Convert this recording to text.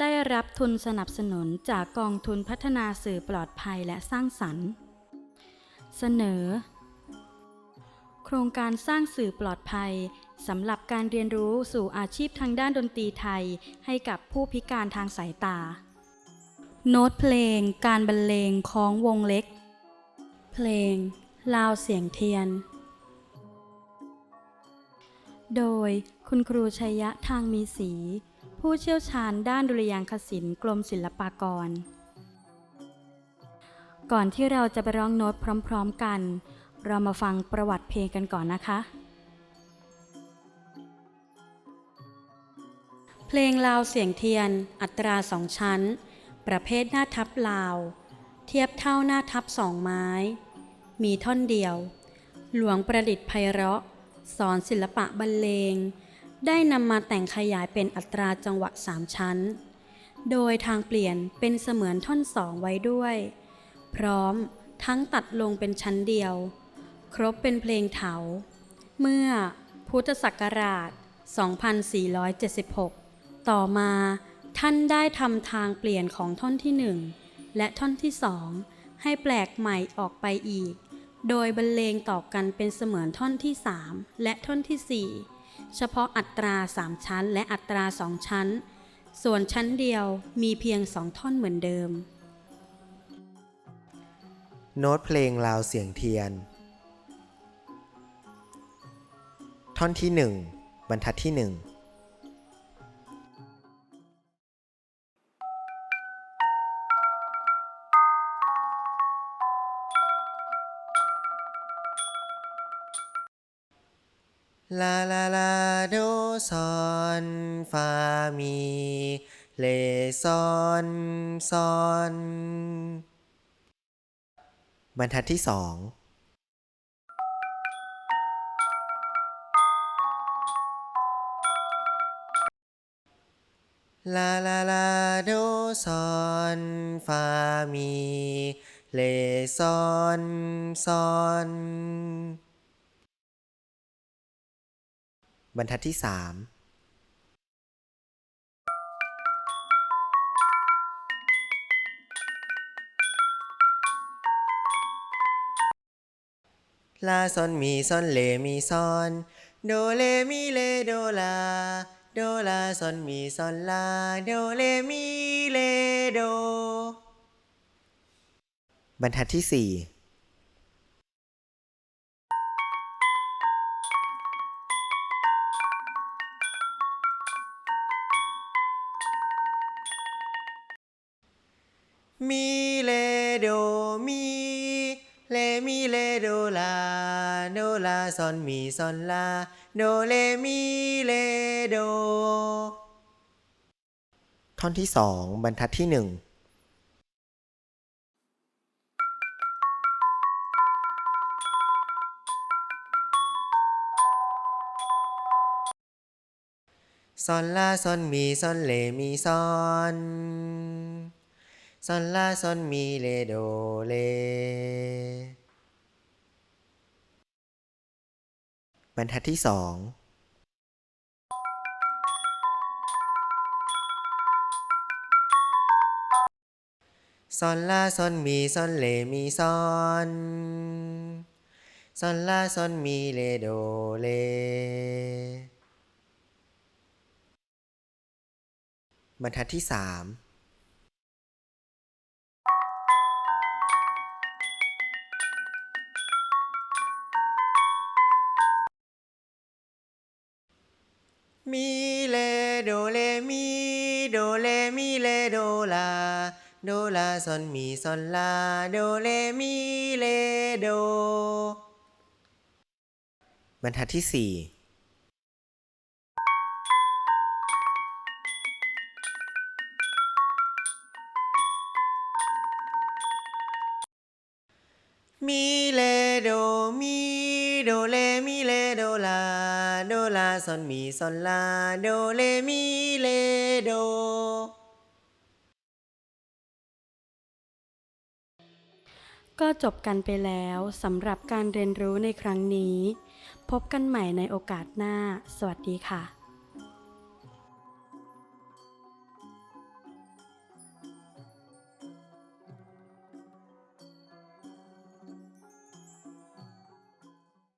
ได้รับทุนสนับสนุนจากกองทุนพัฒนาสื่อปลอดภัยและสร้างสรรค์ เสนอ โครงการสร้างสื่อปลอดภัยสำหรับการเรียนรู้สู่อาชีพทางด้านดนตรีไทยให้กับผู้พิการทางสายตา โน้ตเพลง การบรรเลงของวงเล็ก เพลง ลาวเสียงเทียน โดยคุณครูชัยยะทางมีสี ผู้เชี่ยวชาญด้านดุริยางคศิลป์กรมศิลปากร ก่อนที่เราจะไปร้องโน้ตพร้อมๆกัน เรามาฟังประวัติเพลงกันก่อนนะคะ เพลงลาวเสียงเทียน อัตราสองชั้น ประเภทหน้าทับลาว เทียบเท่าหน้าทับสองไม้ มีท่อนเดียว หลวงประดิษฐ์ไพเราะ สอนศิลปะบรรเลง ได้นำมาแต่งขยายเป็นอัตราจังหวะสามชั้น โดยทางเปลี่ยนเป็นเสมือนท่อนสองไว้ด้วย พร้อมทั้งตัดลงเป็นชั้นเดียว ครบเป็นเพลงเถา เมื่อพุทธศักราช 2476 ต่อมาท่านได้ทำทางเปลี่ยนของท่อนที่หนึ่งและท่อนที่สองให้แปลกใหม่ออกไปอีก โดยบรรเลงต่อกันเป็นเสมือนท่อนที่3และท่อนที่สี่ เฉพาะอัตรา 3 ชั้นและอัตรา 2 ชั้น ส่วนชั้นเดียวมีเพียง 2 ท่อนเหมือนเดิม โน้ตเพลงลาวเสียงเทียน ท่อนที่ 1 บรรทัดที่ 1 ลาลาลาโดซอนฟามีเลซอนซอน บรรทัดที่สองลาลาลาโดซอนฟามีเลซอนซอน บรรทัดที่สามลาซอนมีซอนเลมีซอนโดเลมีเลโดลาโดลาซอนมีซอนลาโดเลมีเลโด บรรทัดที่สี่ มีเลโดมีเลมีเลโดลาโดลาซอนมีซอนลาโดเลมีเลโด ท่อนที่สองบรรทัดที่หนึ่งซอนลาซอนมีซอนเลมีซอน ซอนลาซอนมีเลโดเลบรรทัดที่สองซอนลาซอนมีซอนเลมีซอนซอนลาซอนมีเลโดเล บรรทัดที่สาม มีเลโดเลมีโดเลมีเลโดลาโดลาซอนมีซอนลาโดเลมีเลโด บรรทัดที่สี่มีเลโดมีโดเลมีเล ดลาโดลาซอนมีซอนลาโดเลมีเลโดก็จบกันไปแล้วสำหรับการเรียนรู้ในครั้งนี้ พบกันใหม่ในโอกาสหน้า สวัสดีค่ะ